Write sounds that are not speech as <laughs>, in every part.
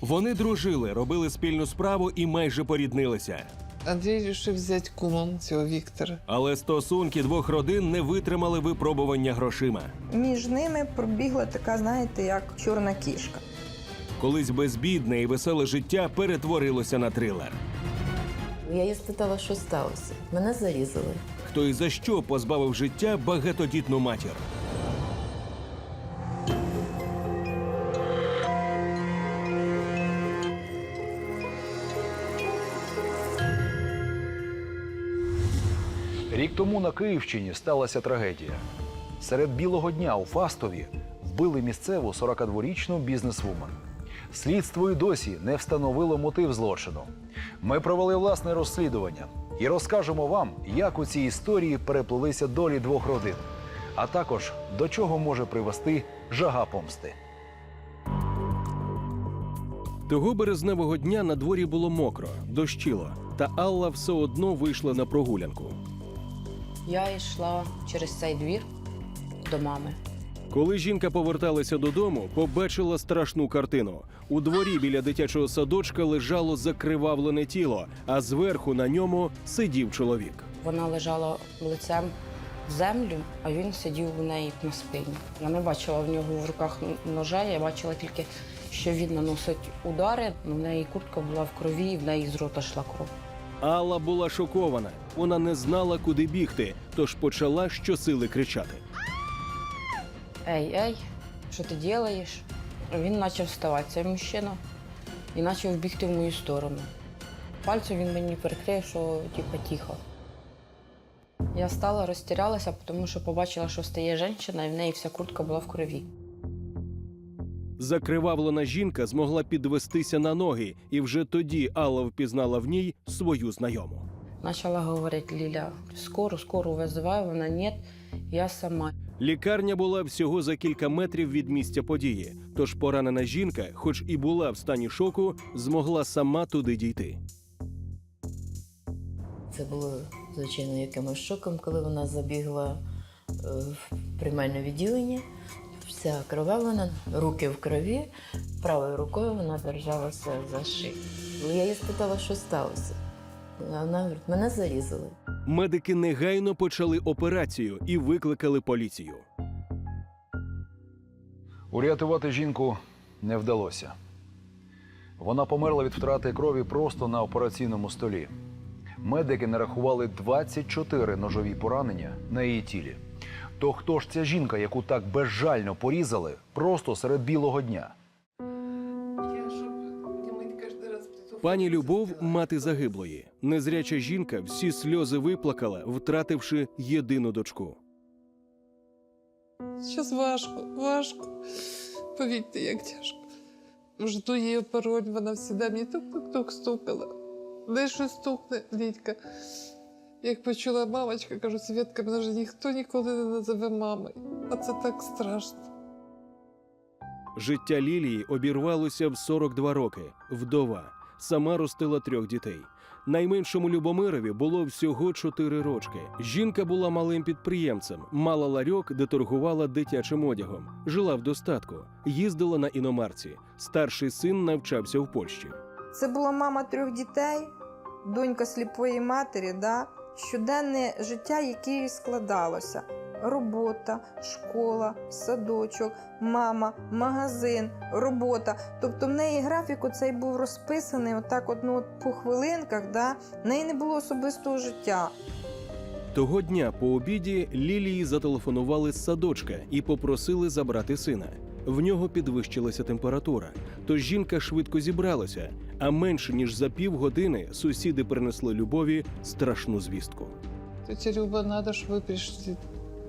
Вони дружили, робили спільну справу і майже поріднилися. Андрій вирішив взяти кумом цього Віктора. Але стосунки двох родин не витримали випробування грошима. Між ними пробігла така, знаєте, як чорна кішка. Колись безбідне і веселе життя перетворилося на трилер. Я її спитала, що сталося. Мене зарізали. Хто і за що позбавив життя багатодітну матір. Тому на Київщині сталася трагедія. Серед білого дня у Фастові вбили місцеву 42-річну бізнесвумен. Слідство і досі не встановило мотив злочину. Ми провели власне розслідування і розкажемо вам, як у цій історії переплелися долі двох родин, а також до чого може привести жага помсти. Того березневого дня на дворі було мокро, дощило, та Алла все одно вийшла на прогулянку. Я йшла через цей двір до мами. Коли жінка поверталася додому, побачила страшну картину. У дворі <gasps> біля дитячого садочка лежало закривавлене тіло, а зверху на ньому сидів чоловік. Вона лежала лицем в землю, а він сидів у неї на спині. Я не бачила в нього в руках ножа, я бачила тільки, що він наносить удари. У неї куртка була в крові, і в неї з рота йшла кров. Алла була шокована. Вона не знала, куди бігти, тож почала щосили кричати. Ей, ей, що ти робиш? Він почав вставати, цей мужчина, і почав бігти в мою сторону. Пальцем він мені перекрив, що типу, тихо. Я стала, розтірялася, тому що побачила, що стає жінка, і в неї вся куртка була в крові. Закривавлена жінка змогла підвестися на ноги, і вже тоді Алла впізнала в ній свою знайому. Почала говорити Ліля, скоро, скоро визиваю, вона ні, я сама. Лікарня була всього за кілька метрів від місця події, тож поранена жінка, хоч і була в стані шоку, змогла сама туди дійти. Це було, звичайно, якимось шоком, коли вона забігла е, в приймальне відділення. Вся кровавлена, руки в крові, правою рукою вона держалася за шию. Я її спитала, що сталося. Вона говорить, мене зарізали. Медики негайно почали операцію і викликали поліцію. Урятувати жінку не вдалося. Вона померла від втрати крові просто на операційному столі. Медики нарахували 24 ножові поранення на її тілі. То хто ж ця жінка, яку так безжально порізали просто серед білого дня? Пані Любов, мати загиблої, незряча жінка, всі сльози виплакала, втративши єдину дочку. Зараз важко, важко. Повірте, як тяжко. Жду її пароль, вона завжди мені тук-тук-тук стукала. Де щось стукне, Лідька. Як почула мамочка, кажу, Свідка, мене вже ніхто ніколи не називе мамою. А це так страшно. Життя Лілії обірвалося в 42 роки. Вдова сама ростила трьох дітей. Найменшому Любомирові було всього 4 рочки. Жінка була малим підприємцем, мала ларьок, де торгувала дитячим одягом, жила в достатку, їздила на іномарці. Старший син навчався в Польщі. Це була мама трьох дітей, донька сліпої матері, да? Щоденне життя, яке складалося. Робота, школа, садочок, мама, магазин, робота. Тобто в неї графік оцей був розписаний отак от, ну, от по хвилинках. Да? В неї не було особистого життя. Того дня по обіді Лілії зателефонували з садочка і попросили забрати сина. В нього підвищилася температура, тож жінка швидко зібралася. А менше ніж за півгодини сусіди принесли любові страшну звістку. Тетя Люба, надо, чтобы вы пришли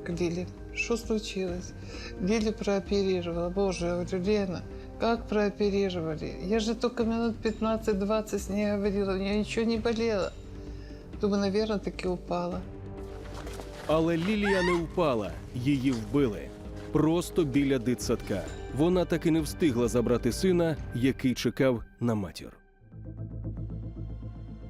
к Лиле. Что случилось? Лилю прооперировала. Боже, я говорю, Лена, как прооперировали? Я же только минут 15-20 с ней говорила, у нее ничего не болело. Думаю, наверное, таки упала. Але Лілія не впала, її вбили. Просто біля дитсадка. Вона так і не встигла забрати сина, який чекав на матір.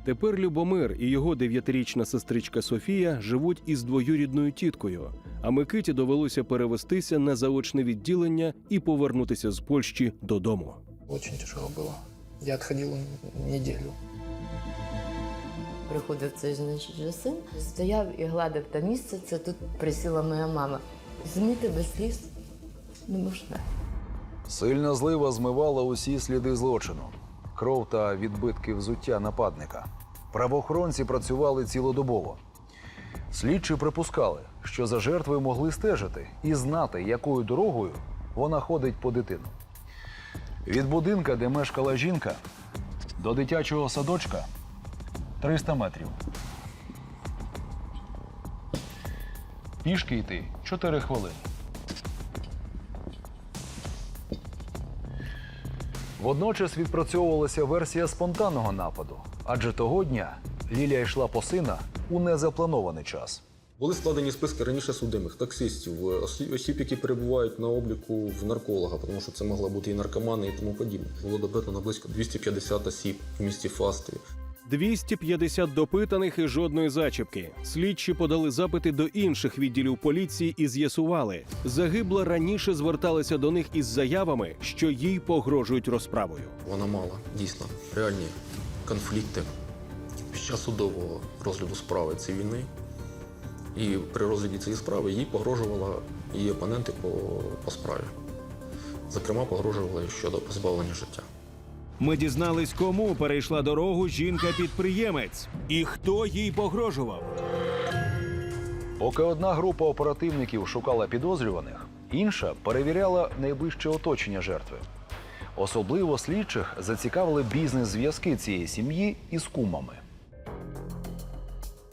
Тепер Любомир і його дев'ятирічна сестричка Софія живуть із двоюрідною тіткою. А Микиті довелося перевестися на заочне відділення і повернутися з Польщі додому. Очень тяжело было. Я отходил неделю. Приходив цей значить син, стояв і гладив те місце. Це тут присіла моя мама. Змити без сліз не можна. Сильна злива змивала усі сліди злочину, кров та відбитки взуття нападника. Правоохоронці працювали цілодобово. Слідчі припускали, що за жертвою могли стежити і знати, якою дорогою вона ходить по дитину. Від будинка, де мешкала жінка, до дитячого садочка 300 метрів. Пішки йти 4 хвилини. Водночас відпрацьовувалася версія спонтанного нападу, адже того дня Лілія йшла по сина у незапланований час. Були складені списки раніше судимих таксистів, осі- осіб, які перебувають на обліку в нарколога, тому що це могла бути і наркомани, і тому подібне. Було допитано близько 250 осіб в місті Фастові. 250 допитаних і жодної зачіпки. Слідчі подали запити до інших відділів поліції і з'ясували, загибла раніше зверталася до них із заявами, що їй погрожують розправою. Вона мала дійсно реальні конфлікти під час судового розгляду справи цивільної. І при розгляді цієї справи їй погрожувала її опоненти по, по справі. Зокрема, погрожували щодо позбавлення життя. Ми дізнались, кому перейшла дорогу жінка-підприємець і хто їй погрожував. Поки одна група оперативників шукала підозрюваних, інша перевіряла найближче оточення жертви. Особливо слідчих зацікавили бізнес-зв'язки цієї сім'ї із кумами.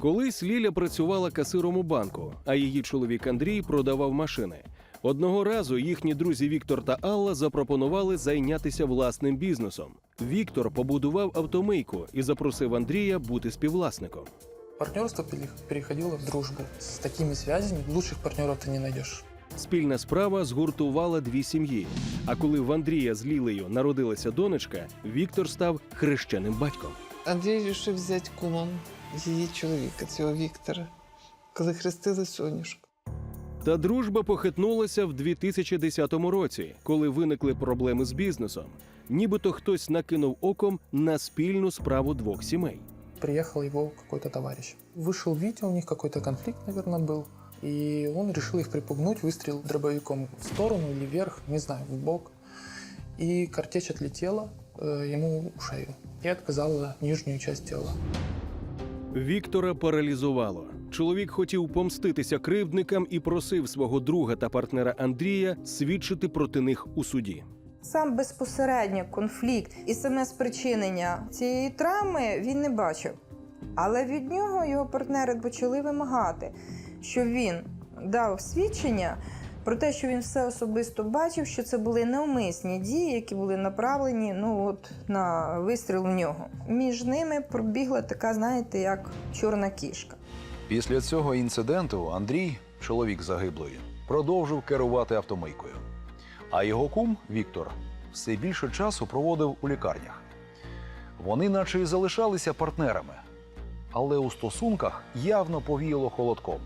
Колись Ліля працювала касиром у банку, а її чоловік Андрій продавав машини. Одного разу їхні друзі Віктор та Алла запропонували зайнятися власним бізнесом. Віктор побудував автомийку і запросив Андрія бути співвласником. Партнерство переходило в дружбу. С такими связями лучших партнеров ты не найдешь. Спільна справа згуртувала дві сім'ї. А коли в Андрія з Лілею народилася донечка, Віктор став хрещеним батьком. Андрій вирішив взяти кумом її чоловіка, цього Віктора, коли хрестили сонюшку. Та дружба похитнулася в 2010 році, коли виникли проблеми з бізнесом. Нібито хтось накинув оком на спільну справу двох сімей. Приехал его какой-то товарищ. Вышел Витя, у них какой-то конфликт, наверное, был. И он решил их припугнуть, выстрелил дробовиком в сторону или вверх, не знаю, в бок. И картечь отлетела э, ему в шею и отказала нижнюю часть тела. Віктора паралізувало. Чоловік хотів помститися кривдникам і просив свого друга та партнера Андрія свідчити проти них у суді. Сам безпосередньо конфлікт і саме спричинення цієї травми він не бачив. Але від нього його партнери почали вимагати, щоб він дав свідчення про те, що він все особисто бачив, що це були навмисні дії, які були направлені ну, от, на вистріл в нього. Між ними пробігла така, знаєте, як чорна кішка. Після цього інциденту Андрій, чоловік загиблої, продовжив керувати автомийкою. А його кум Віктор все більше часу проводив у лікарнях. Вони, наче й залишалися партнерами, але у стосунках явно повіяло холодком.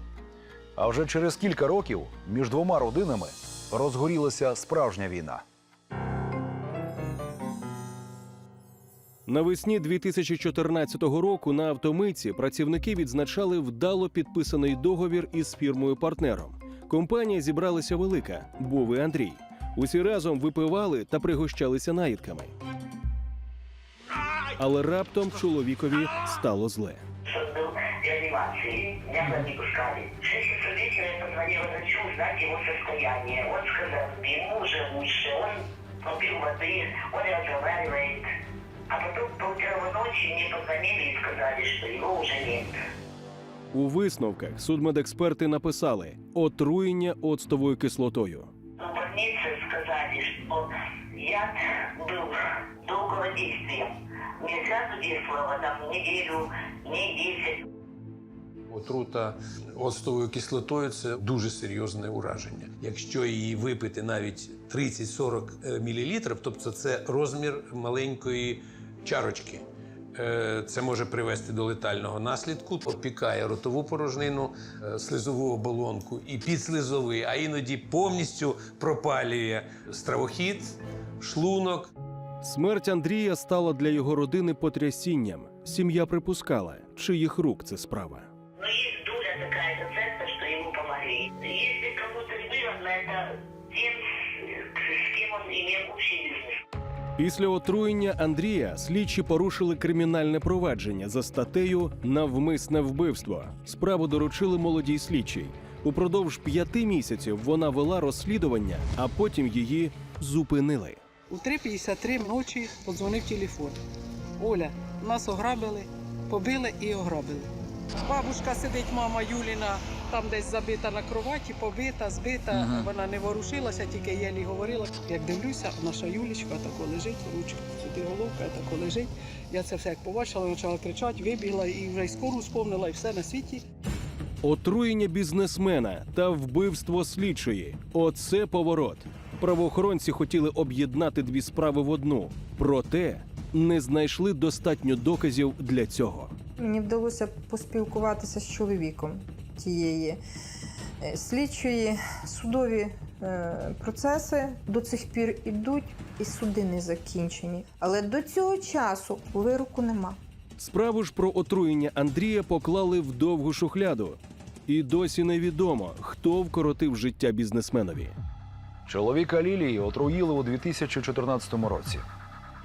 А вже через кілька років між двома родинами розгорілася справжня війна. Навесні 2014 року на автомийці працівники відзначали вдало підписаний договір із фірмою-партнером. Компанія зібралася велика, був і Андрій. Усі разом випивали та пригощалися наїдками. Але раптом чоловікові стало зле. реанимации, меня не пускали. В 6 часов вечера я позвонила врачу узнать его состояние. Он сказал, ему уже лучше, он попил воды, он разговаривает. А потом полтора ночи мне позвонили и сказали, что его уже нет. У висновках судмедексперти написали отруєння оцтовою кислотою. В больнице сказали, что яд был долгого действия. Не сразу действовало, там неделю, не 10. Отрута оцтовою кислотою це дуже серйозне ураження. Якщо її випити навіть 30-40 мл, тобто це розмір маленької чарочки. Е, Це може привести до летального наслідку, опікає ротову порожнину, е, слизову оболонку і підслизовий, а іноді повністю пропалює стравохід, шлунок. Смерть Андрія стала для його родини потрясінням. Сім'я припускала, чиїх рук це справа. Но есть доля такая центра, что ему помогли. Если кому-то и выгодно, это тем, с с кем он имел общий. Після отруєння Андрія слідчі порушили кримінальне провадження за статтею Навмисне вбивство. Справу доручили молодій слідчій. Упродовж п'яти місяців вона вела розслідування, а потім її зупинили. У 3.53 ночі подзвонив телефон. Оля, нас ограбили, побили і ограбили. Бабушка сидить, мама Юліна, там десь забита на кроваті, побита, збита. Вона не ворушилася, тільки єлі говорила. Як дивлюся, наша Юлічка тако лежить, ручка сюди головка, тако лежить. Я це все як побачила, почала кричати, вибігла і вже й скору сповнила, і все на світі. Отруєння бізнесмена та вбивство слідчої. Оце поворот. Правоохоронці хотіли об'єднати дві справи в одну, проте не знайшли достатньо доказів для цього. Мені вдалося поспілкуватися з чоловіком тієї е, слідчої. Судові е, процеси до цих пір ідуть, і суди не закінчені. Але до цього часу вироку нема. Справу ж про отруєння Андрія поклали в довгу шухляду. І досі невідомо, хто вкоротив життя бізнесменові. Чоловіка Лілії отруїли у 2014 році.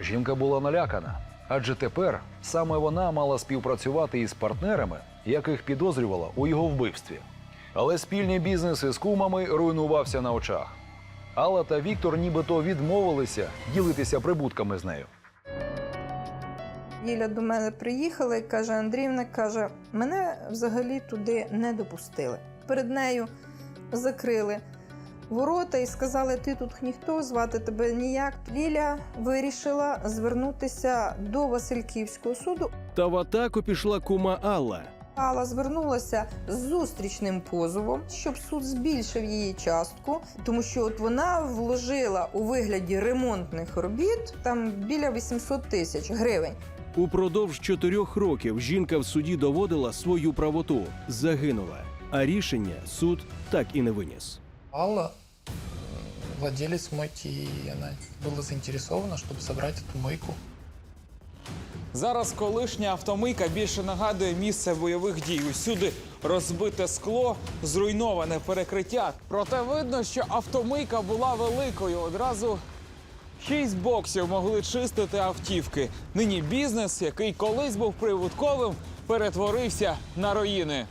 Жінка була налякана, адже тепер саме вона мала співпрацювати із партнерами, яких підозрювала у його вбивстві. Але спільний бізнес із кумами руйнувався на очах. Алла та Віктор нібито відмовилися ділитися прибутками з нею. Їля до мене приїхала і каже: Андріївна каже, мене взагалі туди не допустили. Перед нею закрили ворота і сказали: ти тут ніхто, звати тебе ніяк. Ліля вирішила звернутися до Васильківського суду. Та в атаку пішла кума Алла. Алла звернулася з зустрічним позовом, щоб суд збільшив її частку, тому що от вона вложила у вигляді ремонтних робіт там біля 800 тисяч гривень. Упродовж чотирьох років жінка в суді доводила свою правоту, загинула. А рішення суд так і не виніс. Алла, э, владелец мойки, и она была заинтересована, чтобы собрать эту мойку. Зараз колишня автомийка більше нагадує місце бойових дій. Усюди розбите скло, зруйноване перекриття. Проте видно, що автомийка була великою. Одразу шість боксів могли чистити автівки. Нині бізнес, який колись був прибутковим, перетворився на руїни.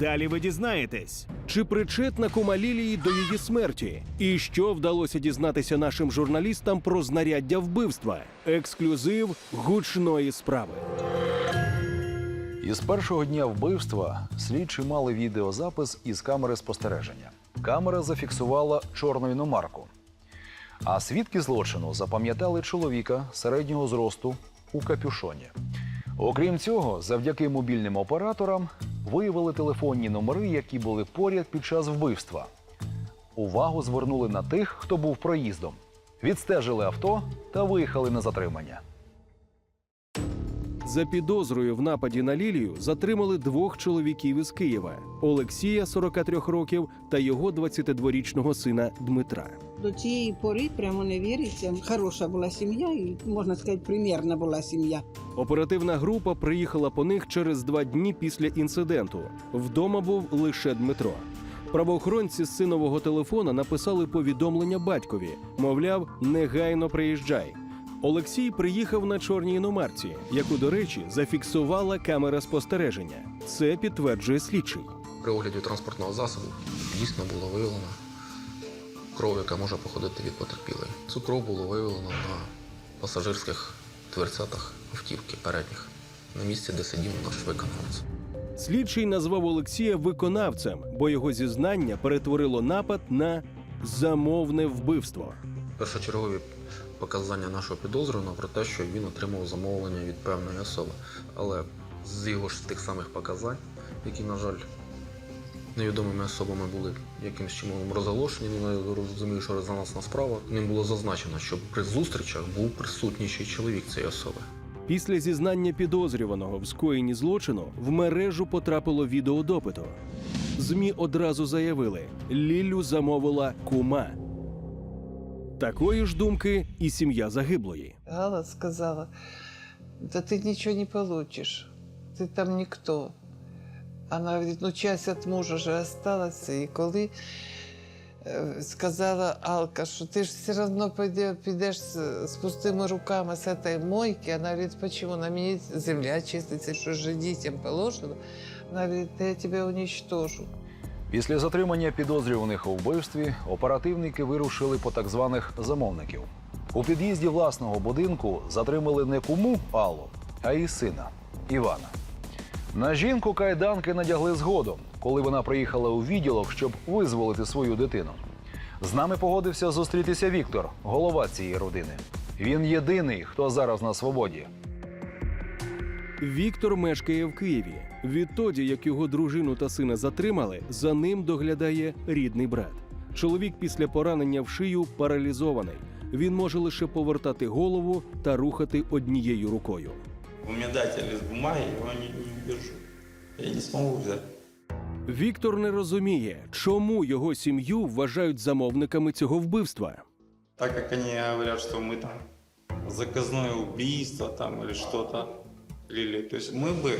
Далі ви дізнаєтесь. Чи причетна кума Лілії до її смерті? І що вдалося дізнатися нашим журналістам про знаряддя вбивства? Ексклюзив гучної справи. Із першого дня вбивства слідчі мали відеозапис із камери спостереження. Камера зафіксувала чорну іномарку. А свідки злочину запам'ятали чоловіка середнього зросту у капюшоні. Окрім цього, завдяки мобільним операторам виявили телефонні номери, які були поряд під час вбивства. Увагу звернули на тих, хто був проїздом. Відстежили авто та виїхали на затримання. За підозрою в нападі на Лілію затримали двох чоловіків із Києва: Олексія, 43 років, та його 22-річного сина Дмитра. До цієї пори прямо не віриться. Хороша була сім'я, і можна сказати, примірна була сім'я. Оперативна група приїхала по них через два дні після інциденту. Вдома був лише Дмитро. Правоохоронці з синового телефона написали повідомлення батькові, мовляв, негайно приїжджай. Олексій приїхав на чорній іномарці, яку, до речі, зафіксувала камера спостереження. Це підтверджує слідчий. При огляді транспортного засобу дійсно було виявлено кров, яка може походити від потерпілої. Цю кров було виявлено на пасажирських дверцятах автівки передніх, на місці, де сидів наш виконавець. Слідчий назвав Олексія виконавцем, бо його зізнання перетворило напад на замовне вбивство. Першочергові показання нашого підозрюваного про те, що він отримав замовлення від певної особи. Але з його ж тих самих показань, які, на жаль, невідомими особами були якимось чином розголошені, ну, я розумію, що резонансна справа. Ним було зазначено, що при зустрічах був присутній ще й чоловік цієї особи. Після зізнання підозрюваного в скоєнні злочину в мережу потрапило відео допиту. ЗМІ одразу заявили: Лілю замовила кума. Такої ж думки і сім'я загиблої. Гала сказала, да ты ничего не получишь, ты там никто. Она говорит, ну часть от мужа же осталась, і коли е, сказала Алка, що ти ж все одно підеш з, пустими руками з цієї мойки, вона говорить, почему? На мені земля чиститься, що ж дітям положено. Вона говорить, я тебе уничтожу. Після затримання підозрюваних у вбивстві оперативники вирушили по так званих замовників. У під'їзді власного будинку затримали не куму Аллу, а її сина Івана. На жінку кайданки надягли згодом, коли вона приїхала у відділок, щоб визволити свою дитину. З нами погодився зустрітися Віктор, голова цієї родини. Він єдиний, хто зараз на свободі. Віктор мешкає в Києві. Відтоді, як його дружину та сина затримали, за ним доглядає рідний брат. Чоловік після поранення в шию паралізований. Він може лише повертати голову та рухати однією рукою. Вы мне дайте лист бумаги, я его не, удержу. Я не смогу взять. Віктор не розуміє, чому його сім'ю вважають замовниками цього вбивства. Так как они говорят, что мы там заказное убийство там или что-то, или, то есть мы бы,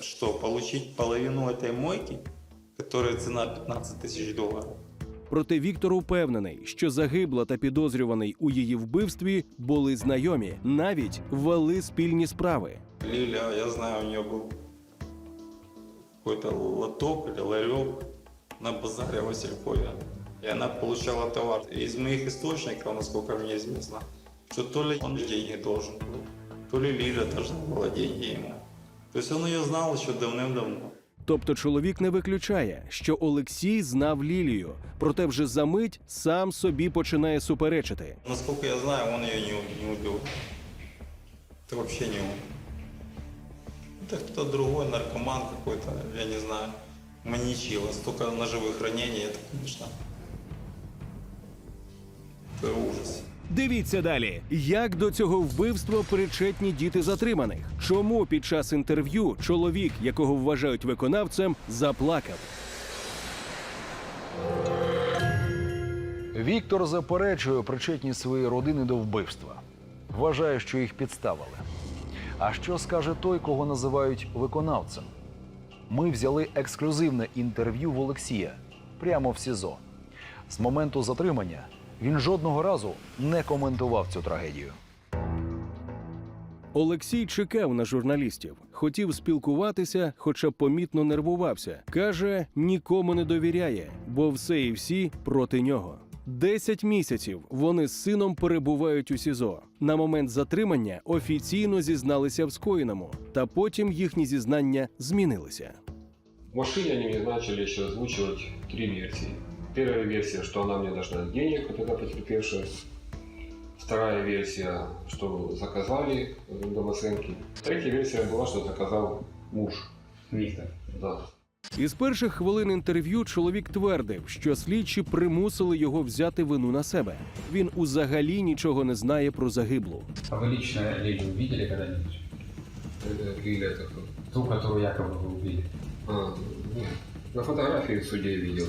что, получить половину этой мойки, которая цена 15 тысяч долларов, Проте Віктор упевнений, що загибла та підозрюваний у її вбивстві були знайомі, навіть вели спільні справи. Лиля, я знаю, у нее был какой-то лоток или ларек на базаре Василькове. И она получала товар. И из моих источников, насколько мне известно, что то ли он деньги должен был, то ли Лиля должна была деньги ему. То есть он ее знал еще давным-давно. Тобто чоловік не виключає, що Олексій знав Лілію, проте вже за мить сам собі починає суперечити. Насколько я знаю, он ее не, не убил. Это вообще не он. Это кто-то другой, наркоман какой-то, я не знаю. Маньячила. Столько ножевых ранений, это, конечно, это ужас. Дивіться далі, як до цього вбивства причетні діти затриманих. Чому під час інтерв'ю чоловік, якого вважають виконавцем, заплакав? Віктор заперечує причетність своєї родини до вбивства. Вважає, що їх підставили. А що скаже той, кого називають виконавцем? Ми взяли ексклюзивне інтерв'ю в Олексія прямо в СІЗО. З моменту затримання він жодного разу не коментував цю трагедію. Олексій чекав на журналістів, хотів спілкуватися, хоча помітно нервувався. Каже, нікому не довіряє, бо все і всі проти нього. Десять місяців вони з сином перебувають у СІЗО. На момент затримання офіційно зізналися в скоєному, та потім їхні зізнання змінилися. В машине они мне начали еще озвучивать три версии. Первая версия, что она мне должна денег, вот эта потерпевшая. Вторая версия, что заказали в домоценки. Третья версия была, что заказал муж. Виктор. Да. Із перших хвилин інтерв'ю чоловік твердив, що слідчі примусили його взяти вину на себе. Він узагалі нічого не знає про загиблу. А вы лично Лилию видели когда-нибудь? Лилия это кто? Ту, которую якобы вы убили. А, нет. На фотографии в суде видел.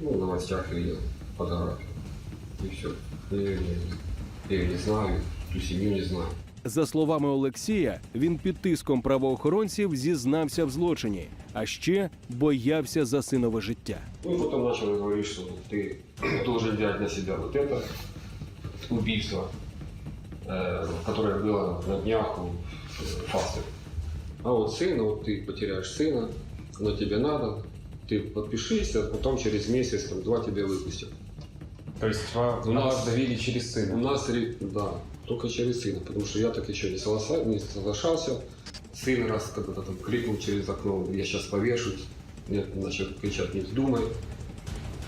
Ну, в новостях видел фотографию. И все. Я, ее не- я ее не знаю, ту семью не знаю. За словами Олексія, він під тиском правоохоронців зізнався в злочині, а ще боявся за синове життя. Ну и потом начал говорить, что ты должен взять на себя вот это убийство, э, которое было на днях у э, Фасты. А вот сына, вот ты потеряешь сына, но тебе надо, ты подпишись, а потом через месяц, там, два тебя выпустят. То есть вам, У на нас- вас давили через сына? У нас, ре- да, только через сына, потому что я так еще не, согласа- не соглашался. Сын раз когда-то там крикнул через окно, я сейчас повешусь. Нет, начал кричать, не вздумай.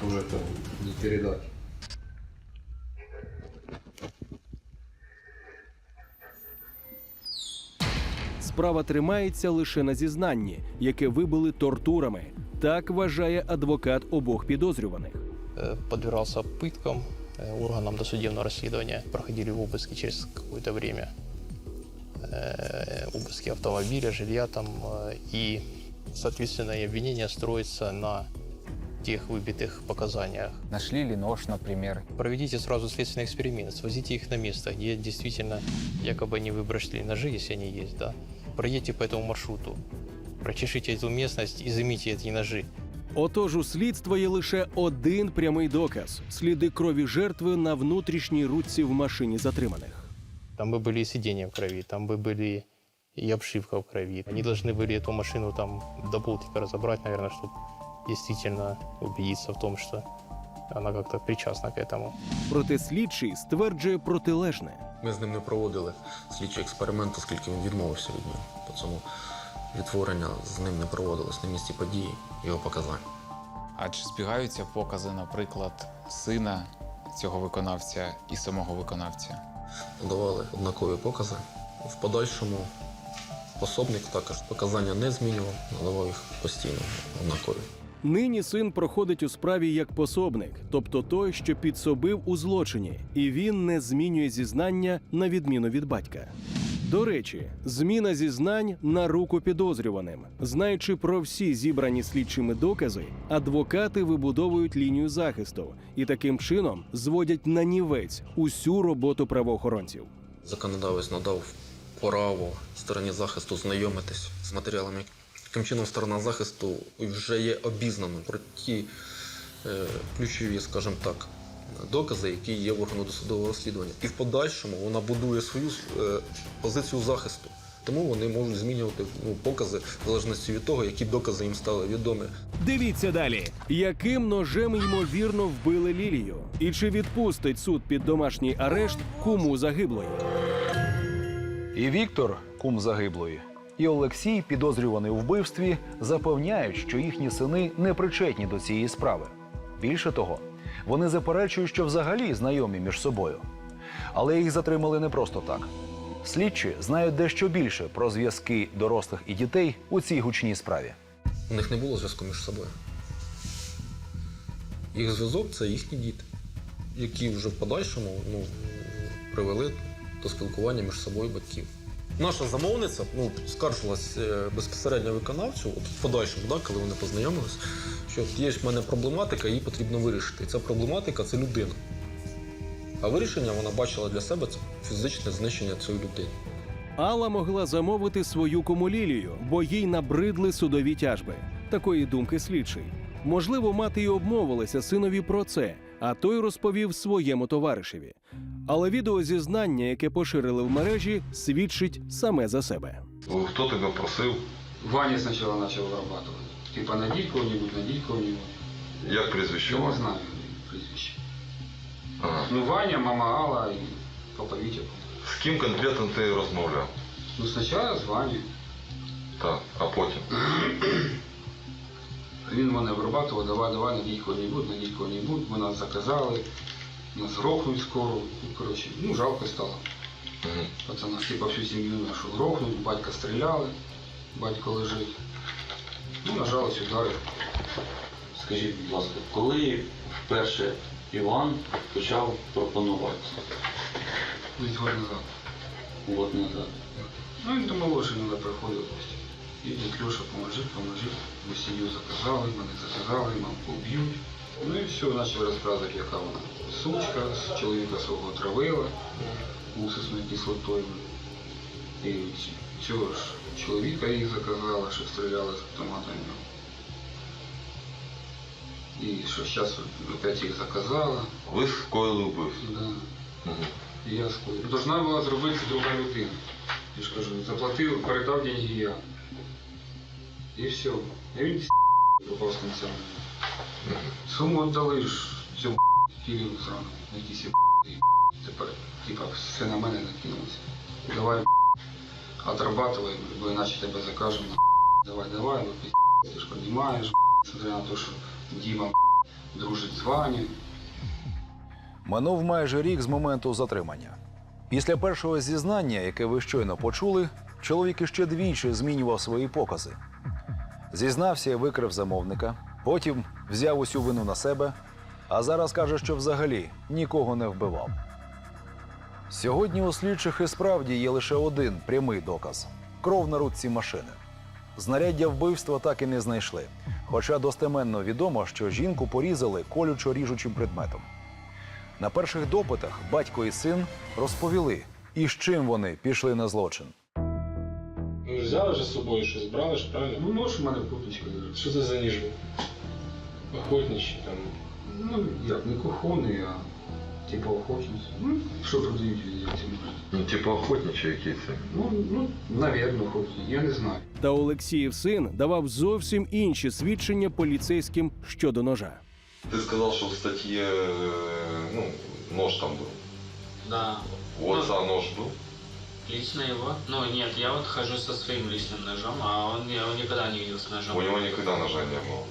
Уже это не передать. Справа тримається лише на зізнанні, яке вибили тортурами. Так вважає адвокат обох підозрюваних. подвергался пыткам э, органам досудебного расследования, проходили обыски через какое-то время, обыски автомобиля, жилья там, и Соответственно, и обвинение строится на тех выбитых показаниях. Нашли ли нож, например? Проведите сразу следственный эксперимент, свозите их на место, где действительно якобы они выбросили ножи, если они есть, да. Проедьте по этому маршруту, прочешите эту местность и займите эти ножи. Отож, у слідства є лише один прямий доказ сліди крові жертви на внутрішній ручці в машині затриманих. Там бы были и сиденья в крови, там бы были и обшивка в крови. Они должны были эту машину там до полтика разобрать, наверное, чтобы действительно убедиться в том, что она как-то причастна к этому. Проте слідчий стверджує протилежне. Ми з ним не проводили слідчий експеримент, оскільки він відмовився від нього. По цьому відтворення з ним не проводилось на місці події його показань. А чи збігаються покази, наприклад, сина цього виконавця і самого виконавця? Давали однакові покази. В подальшому пособник також показання не змінював, надавав їх постійно однакові. Нині син проходить у справі як пособник, тобто той, що підсобив у злочині, і він не змінює зізнання на відміну від батька. До речі, зміна зізнань на руку підозрюваним. Знаючи про всі зібрані слідчими докази, адвокати вибудовують лінію захисту і таким чином зводять на нівець усю роботу правоохоронців. Законодавець надав право стороні захисту знайомитись з матеріалами. Таким чином, сторона захисту вже є обізнана про ті е, ключові, скажімо так, докази, які є в органу досудового розслідування. І в подальшому вона будує свою е, позицію захисту. Тому вони можуть змінювати ну, покази в залежності від того, які докази їм стали відомі. Дивіться далі, яким ножем ймовірно вбили Лілію, і чи відпустить суд під домашній арешт куму загиблої. І Віктор, кум загиблої, і Олексій, підозрюваний у вбивстві, запевняють, що їхні сини не причетні до цієї справи. Більше того, вони заперечують, що взагалі знайомі між собою. Але їх затримали не просто так. Слідчі знають дещо більше про зв'язки дорослих і дітей у цій гучній справі. У них не було зв'язку між собою. Їх зв'язок це їхні діти, які вже в подальшому ну, привели до спілкування між собою батьків. Наша замовниця ну, скаржилась е, безпосередньо виконавцю, от в подальшому, да, коли вони познайомились, що є в мене проблематика, її потрібно вирішити. І ця проблематика це людина. А вирішення вона бачила для себе це фізичне знищення цієї людини. Алла могла замовити свою комулілію, бо їй набридли судові тяжби. Такої думки слідчий. Можливо, мати й обмовилася синові про це, а той розповів своєму товаришеві. Але відеозізнання, яке поширили в мережі, свідчить саме за себе. Хто тебе просив? Ваня сначала начал вырабатывать. Типа найди кого-нибудь, найди кого-нибудь. Як прізвище? Я не знаю прізвище. Ага. Ну, Ваня, мама Алла и папа Витя. З ким конкретно ти розмовляв? Ну, сначала з Ваней. Так, а потім. <clears throat> Він мене вирабатував, давай, давай, найдіть кого-нибудь, найдіть кого-нибудь. Ми нас заказали, нас грохнуть скоро. Ну, коротше, ну, жалко стало. Пацана, типа всю сім'ю нашу грохнуть, батька стріляли, батько лежить. Ну, нажалось, ударив. Скажіть, будь ласка, коли вперше Іван почав пропонувати? Десь год назад. Год назад. Ну, він до молодший не приходив. І дядь Льоша, поможи, поможи. Ми сім'ю заказали, мене заказали, мамку б'ють. Ну і все, почали розказувати, яка вона сучка, з чоловіка свого отравила уксусною кислотою. І цього ж чоловіка їх заказала, що стріляли з автомата в нього. І що зараз опять їх заказала. Ви скоїли вбивство? Да. І я скоїв. Должна була зробити друга людина. Я ж кажу, заплатив, передав деньги я. І все. І він пропав з кінцями. Суму віддали ж цьому філію зранку. Якісь і тепер, типа, все на мене накинулося. Давай отрабатывай, бо іначе тебе закажемо. Давай, давай, бо ти ж розумієш, несмотря на те, що Діма дружить з Ванею. Минув майже рік з моменту затримання. Після першого зізнання, яке ви щойно почули, чоловік іще двічі змінював свої покази. Зізнався і викрив замовника, потім взяв усю вину на себе, а зараз каже, що взагалі нікого не вбивав. Сьогодні у слідчих і справді є лише один прямий доказ кров на ручці машини. Знаряддя вбивства так і не знайшли. Хоча достеменно відомо, що жінку порізали колючо-ріжучим предметом. На перших допитах батько і син розповіли, і з чим вони пішли на злочин. Ну, взяли же з собою щось, брали ж, правильно? Ну, нож у мене курточка лежить. Що це за ніж? Охотничий там. Ну, як, не кухонний, а типу охотничий. Ну, що продають від ці Ну, типу охотничі якісь. Ну, ну, навірно, охотничий, я не знаю. Та Олексіїв син давав зовсім інші свідчення поліцейським щодо ножа. Ты сказал, что в статье, э, ну, нож там был. Да. У отца нож был. Лично его? Ну нет, я вот хожу со своим личным ножом, а он, я его никогда не видел с ножом. У него никогда ножа не было.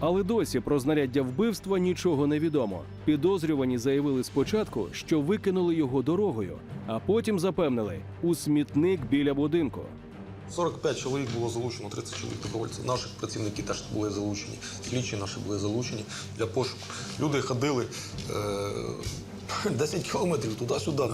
Але досі про знаряддя вбивства нічого не відомо. Підозрювані заявили спочатку, що викинули його дорогою, а потім запевнили у смітник біля будинку. 45 чоловік було залучено, 30 чоловік добровольців. Наші працівники теж були залучені, слідчі наші були залучені для пошуку. Люди ходили е, <laughs> 10 кілометрів туди-сюди, е,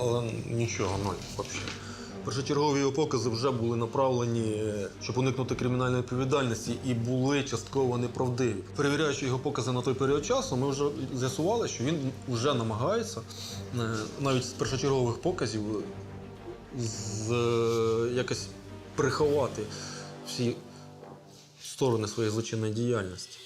але нічого, ноль взагалі. Першочергові його покази вже були направлені, е, щоб уникнути кримінальної відповідальності, і були частково неправдиві. Перевіряючи його покази на той період часу, ми вже з'ясували, що він вже намагається е, навіть з першочергових показів з, е, якось приховати всі сторони своєї злочинної діяльності.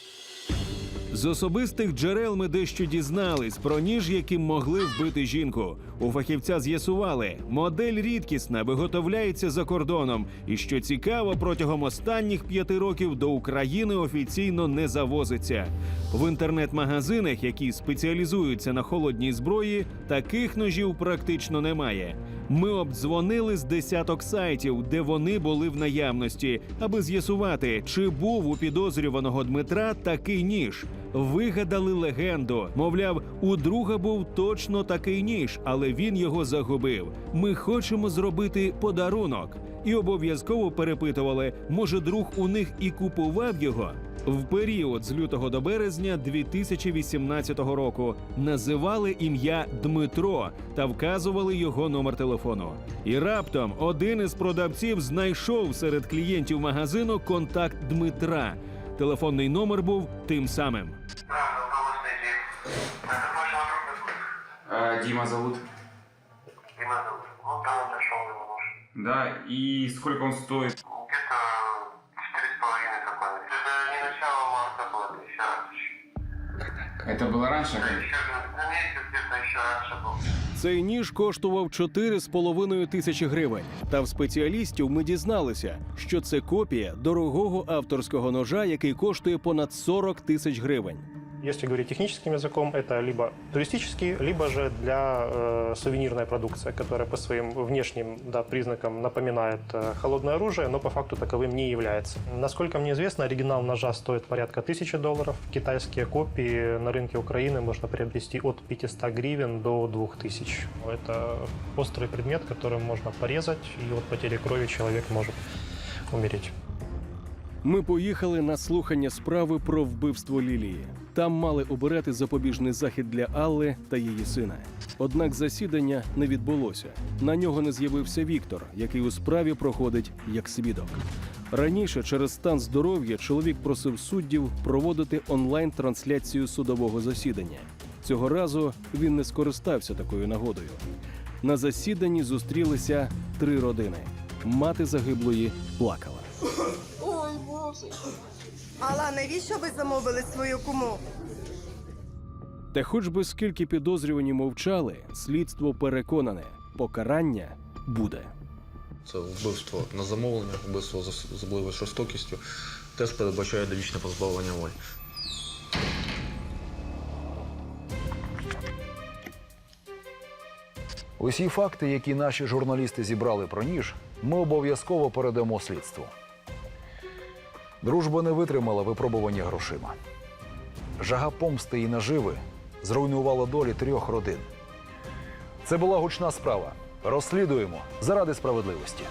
З особистих джерел ми дещо дізнались про ніж, яким могли вбити жінку. У фахівця з'ясували, модель рідкісна, виготовляється за кордоном. І що цікаво, протягом останніх п'яти років до України офіційно не завозиться. В інтернет-магазинах, які спеціалізуються на холодній зброї, таких ножів практично немає. Ми обдзвонили з десяток сайтів, де вони були в наявності, аби з'ясувати, чи був у підозрюваного Дмитра такий ніж. Вигадали легенду. Мовляв, у друга був точно такий ніж, але він його загубив. Ми хочемо зробити подарунок. І обов'язково перепитували, може, друг у них і купував його. В період з лютого до березня 2018 року називали ім'я Дмитро та вказували його номер телефону. І раптом один із продавців знайшов серед клієнтів магазину контакт Дмитра. Телефонний номер був тим самим. А, Дима зовут. Дима зовут. Ну, там он нашел его. Да, и сколько он стоит? Где-то Это было раньше? Еще на месяц где-то еще раньше был. Цей ніж коштував 4,5 тисячі гривень. Та в спеціалістів ми дізналися, що це копія дорогого авторського ножа, який коштує понад 40 тисяч гривень. Если говорить техническим языком, это либо туристический, либо же для э, сувенирная продукция, которая по своим внешним да, признакам напоминает э, холодное оружие, но по факту таковым не является. Насколько мне известно, оригинал ножа стоит порядка 1000 долларов. Китайские копии на рынке Украины можно приобрести от 500 гривен до 2000. Это острый предмет, которым можно порезать, и от потери крови человек может умереть. Ми поїхали на слухання справи про вбивство Лілії. Там мали обирати запобіжний захід для Алли та її сина. Однак засідання не відбулося. На нього не з'явився Віктор, який у справі проходить як свідок. Раніше через стан здоров'я чоловік просив суддів проводити онлайн-трансляцію судового засідання. Цього разу він не скористався такою нагодою. На засіданні зустрілися три родини. Мати загиблої плакала. Алла, навіщо ви замовили свою куму? Та хоч би скільки підозрювані мовчали, слідство переконане, покарання буде. Це вбивство на замовлення, вбивство з особливою жорстокістю, теж передбачає довічне позбавлення волі. Усі факти, які наші журналісти зібрали про ніж, ми обов'язково передамо слідству. Дружба не витримала випробування грошима. Жага помсти і наживи зруйнувала долі трьох родин. Це була гучна справа. Розслідуємо заради справедливості.